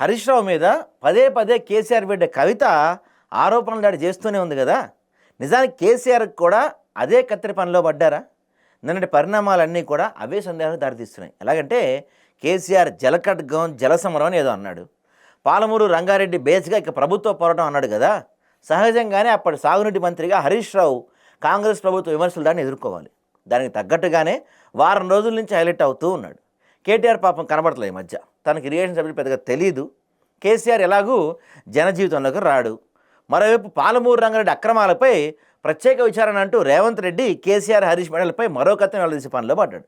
హరీష్ రావు మీద పదే పదే కేసీఆర్ బిడ్డ కవిత ఆరోపణలు దాడి చేస్తూనే ఉంది కదా. నిజానికి కేసీఆర్కి కూడా అదే కత్తిరి పనిలో పడ్డారా? నిన్నటి పరిణామాలన్నీ కూడా అవే సందేహాలు దారితీస్తున్నాయి. ఎలాగంటే కేసీఆర్ జలకడ్గం జలసమరం అని ఏదో అన్నాడు. పాలమూరు రంగారెడ్డి బేస్గా ఇక ప్రభుత్వ పోరాటం అన్నాడు కదా. సహజంగానే అప్పటి సాగునీటి మంత్రిగా హరీష్ రావు కాంగ్రెస్ ప్రభుత్వ విమర్శలు దాన్ని ఎదుర్కోవాలి. దానికి తగ్గట్టుగానే వారం రోజుల నుంచి హైలైట్ అవుతూ ఉన్నాడు. కేటీఆర్ పాపం కనబడతలేదు ఈ మధ్య. తనకి ఇరిగేషన్ సబ్జెక్ట్ పెద్దగా తెలియదు కేసీఆర్ ఎలాగూ జనజీవితంలోకి రాడు. మరోవైపు పాలమూరు రంగారెడ్డి అక్రమాలపై ప్రత్యేక విచారణ అంటూ రేవంత్ రెడ్డి కేసీఆర్ హరీష్ మెడలపై మరో కథను వెళ్ళదీసే పనిలో పడ్డాడు.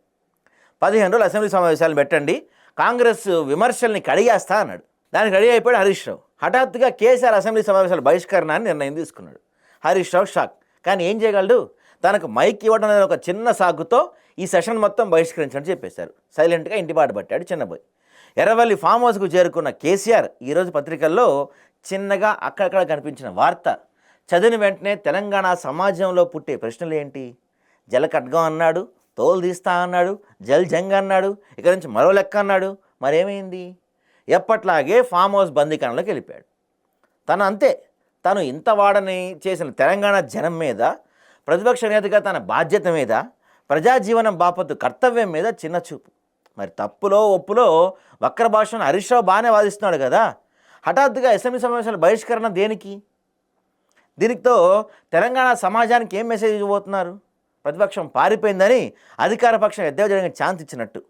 పదిహేను రోజులు అసెంబ్లీ సమావేశాలు పెట్టండి కాంగ్రెస్ విమర్శల్ని కడిగేస్తా అన్నాడు. దానికి రెడీ అయిపోయాడు హరీష్ రావు. హఠాత్తుగా కేసీఆర్ అసెంబ్లీ సమావేశాల బహిష్కరణ అని నిర్ణయం తీసుకున్నాడు. హరీష్ రావు షాక్. కానీ ఏం చేయగలడు? తనకు మైక్ ఇవ్వడం అనే ఒక చిన్న సాగుతో ఈ సెషన్ మొత్తం బహిష్కరించడం చెప్పేశారు. సైలెంట్గా ఇంటిపాటు పట్టాడు చిన్నబోయ్. ఎర్రవల్లి ఫామ్ హౌస్కు చేరుకున్న కేసీఆర్ ఈరోజు పత్రికల్లో చిన్నగా అక్కడక్కడ కనిపించిన వార్త. చదివిన వెంటనే తెలంగాణ సమాజంలో పుట్టే ప్రశ్నలు ఏంటి? జలకడ్గం అన్నాడు తోలు తీస్తా అన్నాడు జల్ జంగ్ అన్నాడు ఇక్కడి నుంచి మరో లెక్క అన్నాడు మరేమైంది? ఎప్పట్లాగే ఫామ్ హౌస్ బందీకరణలోకి వెళ్ళిపోయాడు. తను అంతే తను ఇంత వాడని చేసిన తెలంగాణ జనం మీద ప్రతిపక్ష నేతగా తన బాధ్యత మీద ప్రజాజీవనం బాపత్తు కర్తవ్యం మీద చిన్న చూపు. మరి తప్పులో ఒప్పులో వక్ర భాషను హరీష్ రావు బాగానే వాదిస్తున్నాడు కదా. హఠాత్తుగా అసెంబ్లీ సమావేశాల బహిష్కరణ దేనికి? దీనితో తెలంగాణ సమాజానికి ఏం మెసేజ్ ఇవ్వబోతున్నారు? ప్రతిపక్షం పారిపోయిందని అధికార పక్షం ఎద్దేవా ఛాన్స్ ఇచ్చినట్టు.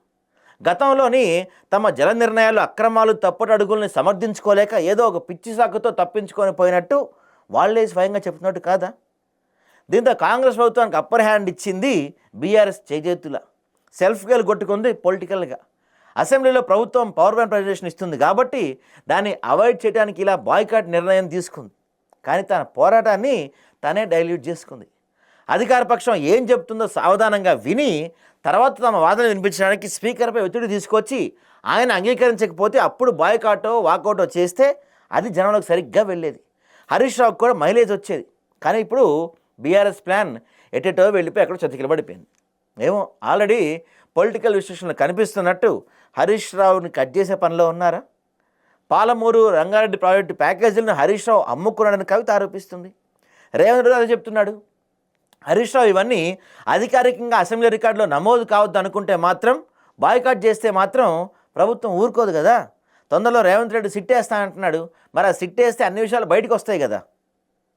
గతంలోని తమ జల నిర్ణయాలు అక్రమాలు తప్పుడు అడుగుల్ని సమర్థించుకోలేక ఏదో ఒక పిచ్చి సాకుతో తప్పించుకొని పోయినట్టు వాళ్ళే స్వయంగా చెప్తున్నట్టు కాదా? దీంతో కాంగ్రెస్ ప్రభుత్వానికి అప్పర్ హ్యాండ్ ఇచ్చింది బీఆర్ఎస్ చేజేతుల. సెల్ఫ్ గేల్ కొట్టుకుంది పొలిటికల్గా అసెంబ్లీలో ప్రభుత్వం పవర్ బ్యాండ్ ప్రజెంటేషన్ ఇస్తుంది కాబట్టి దాన్ని అవాయిడ్ చేయడానికి ఇలా బాయ్కాట్ నిర్ణయం తీసుకుంది. కానీ తన పోరాటాన్ని తనే డైల్యూట్ చేసుకుంది. అధికార పక్షం ఏం చెప్తుందో సావధానంగా విని తర్వాత తమ వాదన వినిపించడానికి స్పీకర్పై ఒత్తిడి తీసుకొచ్చి ఆయన అంగీకరించకపోతే అప్పుడు బాయ్కాటో వాకౌటో చేస్తే అది జనంలోకి సరిగ్గా వెళ్ళేది. హరీష్ రావుకు కూడా మైలేజ్ వచ్చేది. కానీ ఇప్పుడు బీఆర్ఎస్ ప్లాన్ ఎటెటో వెళ్ళిపోయి అక్కడ చతికిలబడిపోయింది ఏమో ఆల్రెడీ పొలిటికల్ విశ్లేషణలు కనిపిస్తున్నట్టు హరీష్ రావుని కట్ చేసే పనిలో ఉన్నారా? పాలమూరు రంగారెడ్డి ప్రాజెక్టు ప్యాకేజీలను హరీష్ రావు అమ్ముకున్నాడని కవిత ఆరోపిస్తుంది. రేవంత్ రెడ్డి అదే చెప్తున్నాడు. హరీష్ రావు ఇవన్నీ అధికారికంగా అసెంబ్లీ రికార్డులో నమోదు కావద్దు అనుకుంటే మాత్రం బాయ్కాట్ చేస్తే మాత్రం ప్రభుత్వం ఊరుకోదు కదా? తొందరలో రేవంత్ రెడ్డి సిట్టేస్తా అంటున్నాడు మరి ఆ సిట్టేస్తే అన్ని విషయాలు బయటకు వస్తాయి కదా?